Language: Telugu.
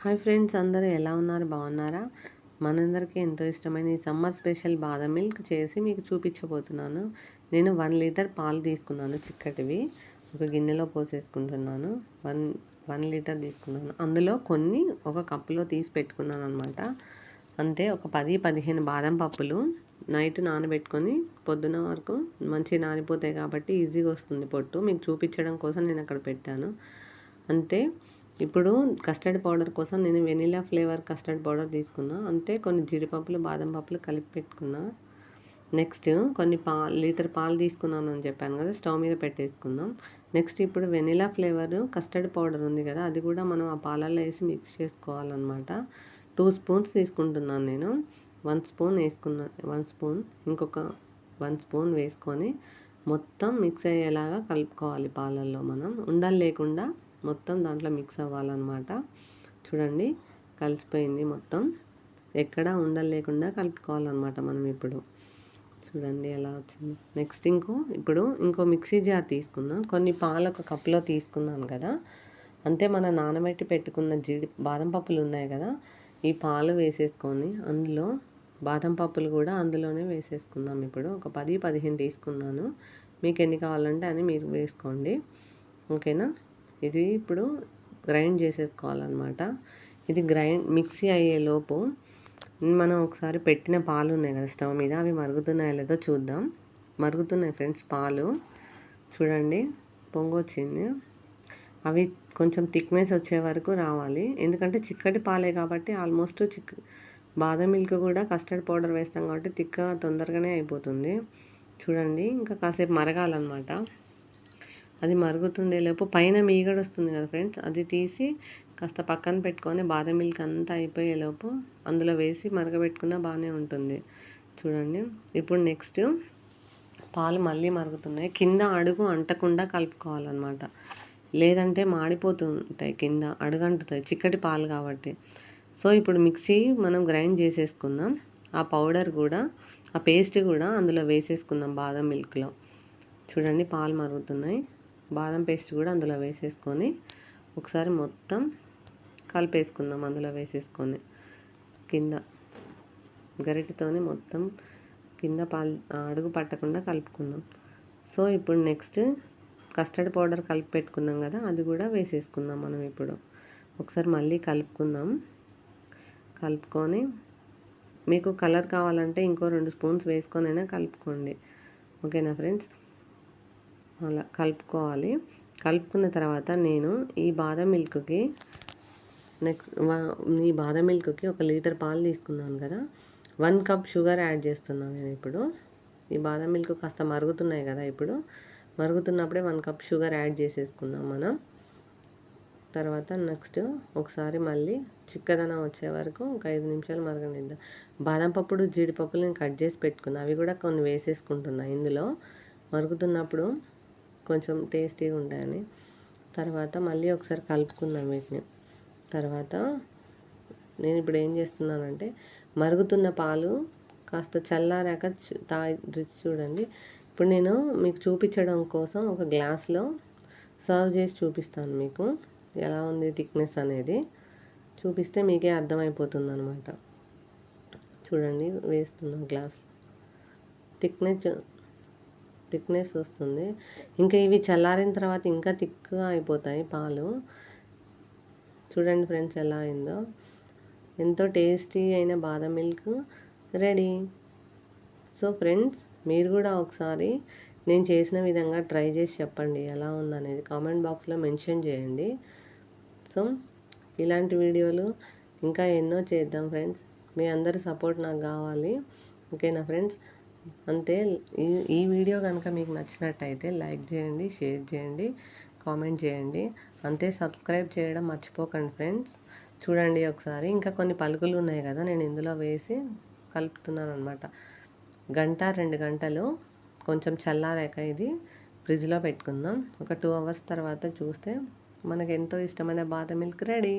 హాయ్ ఫ్రెండ్స్ అందరూ ఎలా ఉన్నారు? బాగున్నారా? మనందరికీ ఎంతో ఇష్టమైన ఈ సమ్మర్ స్పెషల్ బాదం మిల్క్ చేసి మీకు చూపించబోతున్నాను. నేను వన్ లీటర్ పాలు తీసుకున్నాను చిక్కటివి. ఒక గిన్నెలో పోసేసుకుంటున్నాను. వన్ వన్ లీటర్ తీసుకున్నాను. అందులో కొన్ని ఒక కప్పులో తీసి పెట్టుకున్నాను అనమాట అంతే ఒక పది పదిహేను బాదం పప్పులు నైట్ నానబెట్టుకొని పొద్దున వరకు మంచిగా నానిపోతాయి కాబట్టి ఈజీగా వస్తుంది పొట్టు. మీకు చూపించడం కోసం నేను అక్కడ పెట్టాను. అంతే ఇప్పుడు కస్టర్డ్ పౌడర్ కోసం నేను వెనిలా ఫ్లేవర్ కస్టర్డ్ పౌడర్ తీసుకున్నా. అంతే కొన్ని జీడిపప్పులు బాదం పప్పులు కలిపి పెట్టుకున్నా. నెక్స్ట్ కొన్ని పా లీటర్ పాలు తీసుకున్నాను అని చెప్పాను కదా స్టవ్ మీద పెట్టేసుకుందాం. నెక్స్ట్ ఇప్పుడు వెనిలా ఫ్లేవర్ కస్టర్డ్ పౌడర్ ఉంది కదా అది కూడా మనం ఆ పాలల్లో వేసి మిక్స్ చేసుకోవాలన్నమాట. టూ స్పూన్స్ తీసుకుంటున్నాను నేను. వన్ స్పూన్ వేసుకున్న వన్ స్పూన్ ఇంకొక వన్ స్పూన్ వేసుకొని మొత్తం మిక్స్ అయ్యేలాగా కలుపుకోవాలి పాలల్లో మనం. ఉండలు లేకుండా మొత్తం దాంట్లో మిక్స్ అవ్వాలన్నమాట. చూడండి కలిసిపోయింది మొత్తం. ఎక్కడ ఉండలేకుండా కలుపుకోవాలన్నమాట మనం ఇప్పుడు. చూడండి ఎలా వచ్చింది. నెక్స్ట్ ఇంకో ఇప్పుడు ఇంకో మిక్సీ జార్ తీసుకున్నాం కొన్ని పాలు ఒక కప్పులో తీసుకున్నాను కదా. అంతే మన నానబెట్టి పెట్టుకున్న జీడి బాదం పప్పులు ఉన్నాయి కదా. ఈ పాలు వేసేసుకొని అందులో బాదం పప్పులు కూడా అందులోనే వేసేసుకుందాం ఇప్పుడు. ఒక పది పదిహేను తీసుకున్నాను. మీకు ఎన్ని కావాలంటే అని మీరు వేసుకోండి. ఓకేనా? ఇది ఇప్పుడు గ్రైండ్ చేసేసుకోవాలన్నమాట. ఇది గ్రైండ్ మిక్సీ అయ్యేలోపు మనం ఒకసారి పెట్టిన పాలు ఉన్నాయి కదా స్టవ్ మీద అవి మరుగుతున్నాయో లేదో చూద్దాం. మరుగుతున్నాయి ఫ్రెండ్స్ పాలు. చూడండి పొంగొచ్చింది. అవి కొంచెం థిక్నెస్ వచ్చే వరకు రావాలి. ఎందుకంటే చిక్కటి పాలే కాబట్టి ఆల్మోస్ట్ చిక్ బాదం మిల్క్ కూడా కస్టర్డ్ పౌడర్ వేస్తాం కాబట్టి తిక్క తొందరగానే అయిపోతుంది. చూడండి ఇంకా కాసేపు మరగాలన్నమాట. అది మరుగుతుండేలోపు పైన మీగడ వస్తుంది కదా ఫ్రెండ్స్ అది తీసి కాస్త పక్కన పెట్టుకొని బాదం మిల్క్ అంతా అయిపోయేలోపు అందులో వేసి మరగబెట్టుకున్నా బాగానే ఉంటుంది. చూడండి. ఇప్పుడు నెక్స్ట్ పాలు మళ్ళీ మరుగుతున్నాయి. కింద అడుగు అంటకుండా కలుపుకోవాలన్నమాట. లేదంటే మాడిపోతుంటాయి కింద అడుగంటుతాయి. చిక్కటి పాలు కాబట్టి. సో ఇప్పుడు మిక్సీ మనం గ్రైండ్ చేసేసుకుందాం. ఆ పౌడర్ కూడా ఆ పేస్ట్ కూడా అందులో వేసేసుకుందాం బాదం మిల్క్లో. చూడండి పాలు మరుగుతున్నాయి. బాదం పేస్ట్ కూడా అందులో వేసేసుకొని ఒకసారి మొత్తం కలిపేసుకుందాం అందులో వేసేసుకొని. కింద గరిటతోని మొత్తం కింద పాల్ అడుగు పట్టకుండా కలుపుకుందాం. సో ఇప్పుడు నెక్స్ట్ కస్టర్డ్ పౌడర్ కలిపి పెట్టుకున్నాం కదా అది కూడా వేసేసుకుందాం మనం ఇప్పుడు. ఒకసారి మళ్ళీ కలుపుకుందాం. కలుపుకొని మీకు కలర్ కావాలంటే ఇంకో రెండు స్పూన్స్ వేసుకొని అయినా కలుపుకోండి. ఓకేనా ఫ్రెండ్స్? అలా కలుపుకోవాలి. కలుపుకున్న తర్వాత నేను ఈ బాదం మిల్క్కి నెక్స్ట్ ఈ బాదం మిల్క్కి ఒక లీటర్ పాలు తీసుకున్నాను కదా. వన్ కప్ షుగర్ యాడ్ చేస్తున్నాను నేను ఇప్పుడు. ఈ బాదం మిల్క్ కాస్త మరుగుతున్నాయి కదా ఇప్పుడు. మరుగుతున్నప్పుడే వన్ కప్ షుగర్ యాడ్ చేసేసుకుందాం మనం. తర్వాత నెక్స్ట్ ఒకసారి మళ్ళీ చిక్కదనం వచ్చే వరకు ఒక ఐదు నిమిషాలు మరగనిద్దాం. బాదం పప్పుడు జీడిపప్పులు నేను కట్ చేసి పెట్టుకున్నా. అవి కూడా కొన్ని వేసేసుకుంటున్నా ఇందులో. మరుగుతున్నప్పుడు కొంచెం టేస్టీగా ఉంటాయని. తర్వాత మళ్ళీ ఒకసారి కలుపుకున్నాం వీటిని. తర్వాత నేను ఇప్పుడు ఏం చేస్తున్నానంటే మరుగుతున్న పాలు కాస్త చల్లారాక తా రుచి చూడండి. ఇప్పుడు నేను మీకు చూపించడం కోసం ఒక గ్లాస్లో సర్వ్ చేసి చూపిస్తాను మీకు. ఎలా ఉంది థిక్నెస్ అనేది. చూపిస్తే మీకే అర్థమైపోతుంది అనమాట చూడండి వేస్తున్నాం గ్లాస్. థిక్నెస్ థిక్నెస్ వస్తుంది. ఇంకా ఇవి చల్లారిన తర్వాత ఇంకా థిక్గా అయిపోతాయి పాలు. చూడండి ఫ్రెండ్స్ ఎలా అయిందో. ఎంతో టేస్టీ అయిన బాదం మిల్క్ రెడీ. సో ఫ్రెండ్స్ మీరు కూడా ఒకసారి నేను చేసిన విధంగా ట్రై చేసి చెప్పండి ఎలా ఉందనేది. కామెంట్ బాక్స్లో మెన్షన్ చేయండి. సో ఇలాంటి వీడియోలు ఇంకా ఎన్నో చేద్దాం ఫ్రెండ్స్. మీ అందరి సపోర్ట్ నాకు కావాలి. ఓకేనా ఫ్రెండ్స్? అంతే. ఈ ఈ వీడియో కనుక మీకు నచ్చినట్టయితే లైక్ చేయండి షేర్ చేయండి కామెంట్ చేయండి. అంతే సబ్స్క్రైబ్ చేయడం మర్చిపోకండి ఫ్రెండ్స్. చూడండి ఒకసారి. ఇంకా కొన్ని పలుకులు ఉన్నాయి కదా నేను ఇందులో వేసి కలుపుతున్నాను అనమాట గంట రెండు గంటలు. కొంచెం చల్లారాక ఇది ఫ్రిడ్జ్లో పెట్టుకుందాం. ఒక టూ అవర్స్ తర్వాత చూస్తే మనకు ఎంతో ఇష్టమైన బాదం మిల్క్ రెడీ.